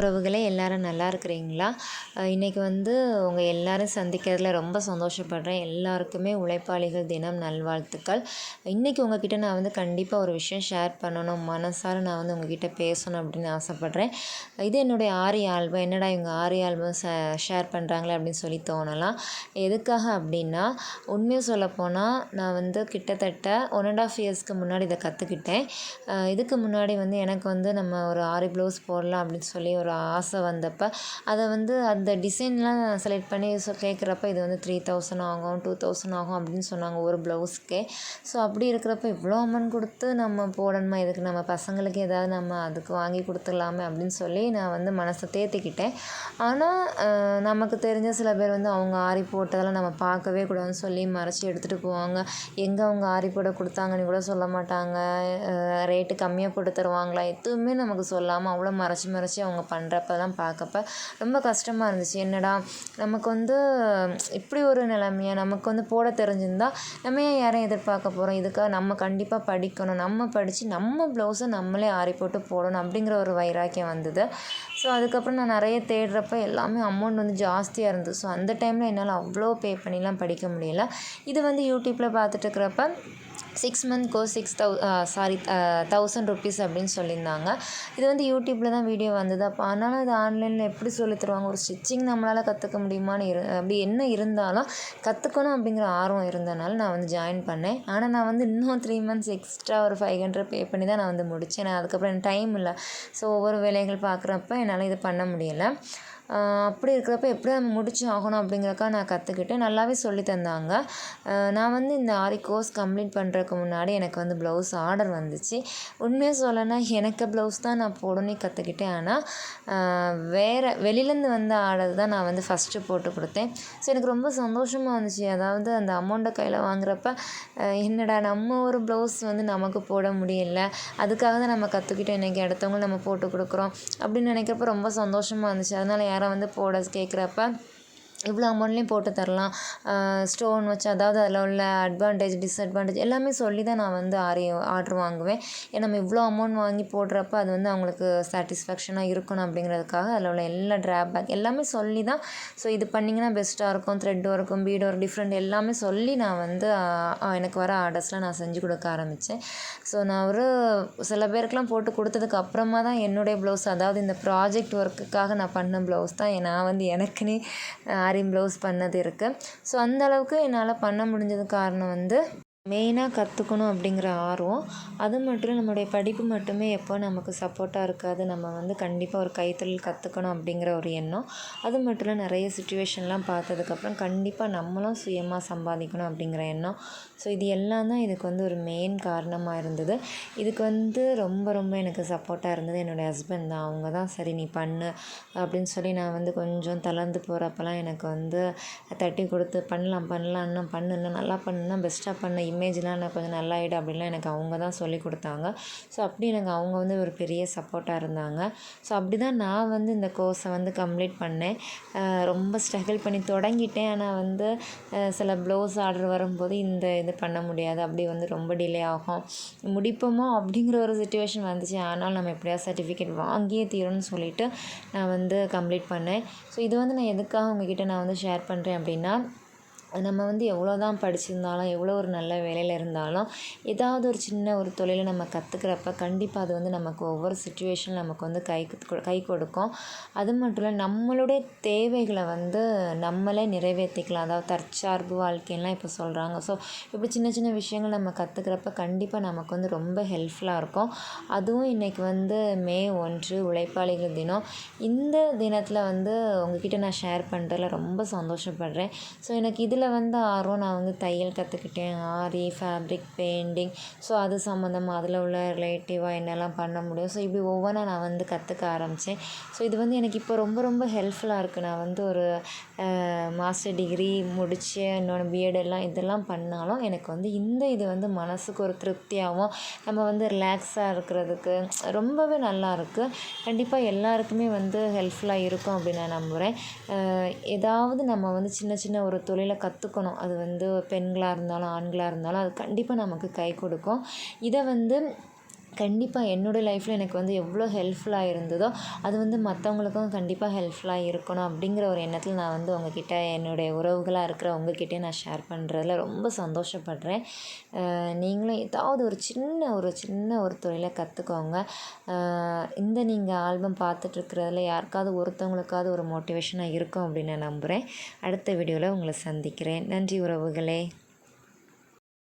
உறவுகளே எல்லாரும் நல்லா இருக்கிறீங்களா? இன்றைக்கி வந்து உங்கள் எல்லாரும் சந்திக்கிறதுல ரொம்ப சந்தோஷப்படுறேன். எல்லாருக்குமே உழைப்பாளிகள் தினம் நல்வாழ்த்துக்கள். இன்றைக்கி உங்ககிட்ட நான் வந்து கண்டிப்பாக ஒரு விஷயம் ஷேர் பண்ணணும். மனசார நான் வந்து உங்ககிட்ட பேசணும் அப்படின்னு ஆசைப்பட்றேன். இது என்னுடைய ஆரி ஆல்பம். என்னடா இவங்க ஆரி ஆல்பம் ச ஷேர் பண்ணுறாங்களே அப்படின்னு சொல்லி தோணலாம். எதுக்காக அப்படின்னா உண்மையை சொல்லப்போனால் நான் வந்து கிட்டத்தட்ட ஒன் அண்ட் ஆஃப் இயர்ஸ்க்கு முன்னாடி இதை கற்றுக்கிட்டேன் இதுக்கு முன்னாடி வந்து எனக்கு வந்து நம்ம ஒரு ஆரி ப்ளவுஸ் போடலாம் அப்படின்னு சொல்லி ஒரு ஆசை வந்தப்போ அதை வந்து அந்த டிசைன்லாம் செலக்ட் பண்ணி ஸோ கேட்குறப்ப இது வந்து த்ரீ தௌசண்ட் ஆகும் டூ தௌசண்ட் ஆகும் அப்படின்னு சொன்னாங்க ஒரு ப்ளவுஸ்க்கே ஸோ அப்படி இருக்கிறப்ப இவ்வளோ அமௌண்ட் கொடுத்து நம்ம போடணுமா? இதுக்கு நம்ம பசங்களுக்கு ஏதாவது நம்ம அதுக்கு வாங்கி கொடுத்துடலாமே அப்படின்னு சொல்லி நான் வந்து மனசை தேர்த்திக்கிட்டேன் ஆனால் நமக்கு தெரிஞ்ச சில பேர் வந்து அவங்க ஆரி போட்டதெல்லாம் நம்ம பார்க்கவே கூடாதுன்னு சொல்லி மறைச்சி எடுத்துகிட்டு போவாங்க. எங்கே அவங்க ஆரி போட கொடுத்தாங்கன்னு கூட சொல்ல மாட்டாங்க. ரேட்டு கம்மியாக போட்டு தருவாங்களா? எதுவுமே நமக்கு சொல்லாமல் அவ்வளோ மறைச்சி மறைச்சி அவங்க பண்ணுறப்பெல்லாம் பார்க்கப்ப ரொம்ப கஷ்டமாக இருந்துச்சு. என்னடா நமக்கு வந்து இப்படி ஒரு நிலைமையை நமக்கு வந்து போட தெரிஞ்சிருந்தா நம்ம ஏன் யாரையும் எதிர்பார்க்க போகிறோம் இதுக்காக நம்ம கண்டிப்பாக படிக்கணும். நம்ம படித்து நம்ம ப்ளவுஸை நம்மளே ஆரி போட்டு போடணும் அப்படிங்கிற ஒரு வைராக்கியம் வந்தது. ஸோ அதுக்கப்புறம் நான் நிறைய தேடுறப்ப எல்லாமே அமௌண்ட் வந்து ஜாஸ்தியாக இருந்தது. ஸோ அந்த டைமில் என்னால் அவ்வளோ பே பண்ணிலாம் படிக்க முடியல. இது வந்து யூடியூப்பில் பார்த்துட்டு இருக்கிறப்ப சிக்ஸ் மந்த் சிக்ஸ் தௌ சாரி தௌசண்ட் ருப்பீஸ் அப்படின்னு சொல்லியிருந்தாங்க. இது வந்து யூடியூப்பில் தான் வீடியோ வந்தது. அப்போ ஆனாலும் இது ஆன்லைனில் எப்படி சொல்லி தருவாங்க? ஒரு ஸ்டிச்சிங் நம்மளால் கற்றுக்க முடியுமான்னு இரு அப்படி என்ன இருந்தாலும் கற்றுக்கணும் அப்படிங்கிற ஆர்வம் இருந்தனால நான் வந்து ஜாயின் பண்ணேன். ஆனால் நான் வந்து இன்னும் த்ரீ மந்த்ஸ் எக்ஸ்ட்ரா ஒரு ஃபைவ் ஹண்ட்ரட் பே பண்ணி தான் நான் வந்து முடித்தேன் நான் அதுக்கப்புறம் எனக்கு டைம் இல்லை. ஸோ ஒவ்வொரு வேலைகள் பார்க்குறப்ப என்னால் இது பண்ண முடியலை. அப்படி இருக்கிறப்ப எப்படி நம்ம முடிச்சு ஆகணும் அப்படிங்கிறக்கா நான் கற்றுக்கிட்டேன் நல்லாவே சொல்லி தந்தாங்க. நான் வந்து இந்த ஆரி கோர்ஸ் கம்ப்ளீட் பண்ணுறதுக்கு முன்னாடி எனக்கு வந்து ப்ளவுஸ் ஆர்டர் வந்துச்சு. உண்மையாக சொல்லனா எனக்கு ப்ளவுஸ் தான் நான் போடணும்னு கற்றுக்கிட்டேன் ஆனால் வேறு வெளியிலேருந்து வந்த ஆர்டர் தான் நான் வந்து ஃபஸ்ட்டு போட்டு கொடுத்தேன். ஸோ எனக்கு ரொம்ப சந்தோஷமாக இருந்துச்சு அதாவது அந்த அமௌண்ட்டை கையில் வாங்குறப்ப என்னடா நம்ம ஒரு ப்ளவுஸ் வந்து நமக்கு போட முடியல. அதுக்காக தான் நம்ம கற்றுக்கிட்டோம் இன்றைக்கி அடுத்தவங்க நம்ம போட்டு கொடுக்குறோம் அப்படின்னு நினைக்கிறப்ப ரொம்ப சந்தோஷமாக இருந்துச்சு. அதனால் யாரும் வந்து போட கேட்குறப்ப இவ்வளோ அமௌண்ட்லேயும் போட்டு தரலாம். ஸ்டோன் வச்சு அதாவது அதில் உள்ள அட்வான்டேஜ் டிஸ்அட்வான்டேஜ் எல்லாமே சொல்லி தான் நான் வந்து ஆரி ஆர்ட்ரு வாங்குவேன். ஏன்னா நம்ம இவ்வளோ அமௌண்ட் வாங்கி போடுறப்ப அது வந்து அவங்களுக்கு சாட்டிஸ்ஃபேக்ஷனாக இருக்கணும் அப்படிங்கிறதுக்காக அதில் உள்ள எல்லா ட்ராபேக் எல்லாமே சொல்லி தான் ஸோ இது பண்ணிங்கன்னா பெஸ்ட்டாக இருக்கும். த்ரெட் ஒர்க்கும் பீட் ஒர்க் டிஃப்ரெண்ட் எல்லாமே சொல்லி நான் வந்து எனக்கு வர ஆர்டர்ஸ்லாம் நான் செஞ்சு கொடுக்க ஆரம்பித்தேன். ஸோ நான் ஒரு சில பேருக்குலாம் போட்டு கொடுத்ததுக்கு அப்புறமா தான் என்னுடைய ப்ளவுஸ் அதாவது இந்த ப்ராஜெக்ட் ஒர்க்குக்காக நான் பண்ண ப்ளவுஸ் தான். நான் வந்து எனக்குன்னே ஆரி ப்ளவுஸ் பண்ணது இருக்குது ஸோ அந்த அளவுக்கு என்னால் பண்ண முடிஞ்சது காரணம் வந்து மெயினாக கற்றுக்கணும் அப்படிங்கிற ஆர்வம். அது மட்டும் நம்முடைய படிப்பு மட்டுமே எப்போ நமக்கு சப்போர்ட்டாக இருக்காது. நம்ம வந்து கண்டிப்பாக ஒரு கைத்தொழில் கற்றுக்கணும் அப்படிங்கிற ஒரு எண்ணம். அது மட்டும் இல்லை நிறைய சுச்சுவேஷன்லாம் பார்த்ததுக்கப்புறம் கண்டிப்பாக நம்மளும் சுயமாக சம்பாதிக்கணும் அப்படிங்கிற எண்ணம். ஸோ இது எல்லாம் தான் இதுக்கு வந்து ஒரு மெயின் காரணமாக இருந்தது. இதுக்கு வந்து ரொம்ப ரொம்ப எனக்கு சப்போர்ட்டாக இருந்தது. என்னுடைய ஹஸ்பண்ட் தான். அவங்க தான் சரி நீ பண்ணு அப்படின்னு சொல்லி நான் வந்து கொஞ்சம் தளர்ந்து போகிறப்பெல்லாம் எனக்கு வந்து தட்டி கொடுத்து பண்ணலாம் பண்ணலாம் இன்னும் பண்ணு இன்னும் நல்லா பண்ணுன்னா பெஸ்ட்டாக பண்ண இமேஜ்லாம் நான் கொஞ்சம் நல்லாயிடு அப்படின்லாம் எனக்கு அவங்க தான் சொல்லி கொடுத்தாங்க. ஸோ அப்படி எனக்கு அவங்க வந்து ஒரு பெரிய சப்போர்ட்டாக இருந்தாங்க. ஸோ அப்படி தான் நான் வந்து இந்த கோர்ஸை வந்து கம்ப்ளீட் பண்ணேன். ரொம்ப ஸ்ட்ரகிள் பண்ணி தொடங்கிட்டேன். ஆனால் வந்து சில ப்ளவுஸ் ஆர்டர் வரும்போது இந்த இது பண்ண முடியாது. அப்படி வந்து ரொம்ப டிலே ஆகும். முடிப்போமோ அப்படிங்கிற ஒரு சுச்சுவேஷன் வந்துச்சு. ஆனால் நம்ம எப்படியாவது சர்டிஃபிகேட் வாங்கியே தீரும்னு சொல்லிவிட்டு நான் வந்து கம்ப்ளீட் பண்ணேன். ஸோ இது வந்து நான் எதுக்காக உங்ககிட்ட நான் வந்து ஷேர் பண்ணுறேன் அப்படின்னா நம்ம வந்து எவ்வளோ தான் படிச்சிருந்தாலும் எவ்வளோ ஒரு நல்ல வேலையில் இருந்தாலும் ஏதாவது ஒரு சின்ன ஒரு தொழிலை நம்ம கற்றுக்கிறப்ப கண்டிப்பாக அது வந்து நமக்கு ஒவ்வொரு சுச்சுவேஷன் நமக்கு வந்து கை கை கொடுக்கும். அது மட்டும் இல்லை நம்மளுடைய தேவைகளை வந்து நம்மளே நிறைவேற்றிக்கலாம் அதாவது தற்சார்பு வாழ்க்கைலாம் இப்போ சொல்கிறாங்க ஸோ இப்படி சின்ன சின்ன விஷயங்கள் நம்ம கற்றுக்கிறப்ப கண்டிப்பாக நமக்கு வந்து ரொம்ப ஹெல்ப்ஃபுல்லாக இருக்கும். அதுவும் இன்றைக்கி வந்து மே ஒன்று உழைப்பாளிகள் தினம். இந்த தினத்தில் வந்து உங்ககிட்ட நான் ஷேர் பண்ணுறதுல ரொம்ப சந்தோஷப்படுறேன். ஸோ எனக்கு இதில் இதில் வந்து ஆர்வம் நான் வந்து தையல் கற்றுக்கிட்டேன். ஆரி ஃபேப்ரிக் பெயிண்டிங் ஸோ அது சம்மந்தமாக அதில் உள்ள ரிலேட்டிவாக என்னெல்லாம் பண்ண முடியும். ஸோ இப்படி ஒவ்வொன்றா நான் வந்து கற்றுக்க ஆரம்பித்தேன். ஸோ இது வந்து எனக்கு இப்போ ரொம்ப ரொம்ப ஹெல்ப்ஃபுல்லாக இருக்குது நான் வந்து ஒரு மாஸ்டர் டிகிரி முடித்து இன்னொன்று பிஎட் எல்லாம் இதெல்லாம் பண்ணாலும் எனக்கு வந்து இந்த இது வந்து மனதுக்கு ஒரு திருப்தியாகவும் நம்ம வந்து ரிலாக்ஸாக இருக்கிறதுக்கு ரொம்பவே நல்லா இருக்குது கண்டிப்பாக எல்லாருக்குமே வந்து ஹெல்ப்ஃபுல்லாக இருக்கும் அப்படின்னு நான் நம்புகிறேன் ஏதாவது நம்ம வந்து சின்ன சின்ன ஒரு தொழிலை கற்றுக்கணும் அது வந்து பெண்களாக இருந்தாலும் ஆண்களாக இருந்தாலும் அது கண்டிப்பாக நமக்கு கை கொடுக்கும். இதை வந்து கண்டிப்பாக என்னோடய லைஃப்பில் எனக்கு வந்து எவ்வளோ ஹெல்ப்ஃபுல்லாக இருந்ததோ அது வந்து மற்றவங்களுக்கும் கண்டிப்பாக ஹெல்ப்ஃபுல்லாக இருக்கணும் அப்படிங்கிற ஒரு எண்ணத்தில் நான் வந்து உங்ககிட்ட என்னுடைய உறவுகளாக இருக்கிற உங்ககிட்டயே நான் ஷேர் பண்ணுறதுல ரொம்ப சந்தோஷப்படுறேன். நீங்களும் ஏதாவது ஒரு சின்ன ஒரு சின்ன ஒரு தொழிலை கற்றுக்கோங்க இந்த நீங்கள் ஆல்பம் பார்த்துட்ருக்கிறதுல யாருக்காவது ஒருத்தவங்களுக்காவது ஒரு மோட்டிவேஷனாக இருக்கும் அப்படின்னு நான் நம்புகிறேன் அடுத்த வீடியோவில் உங்களை சந்திக்கிறேன். நன்றி உறவுகளே.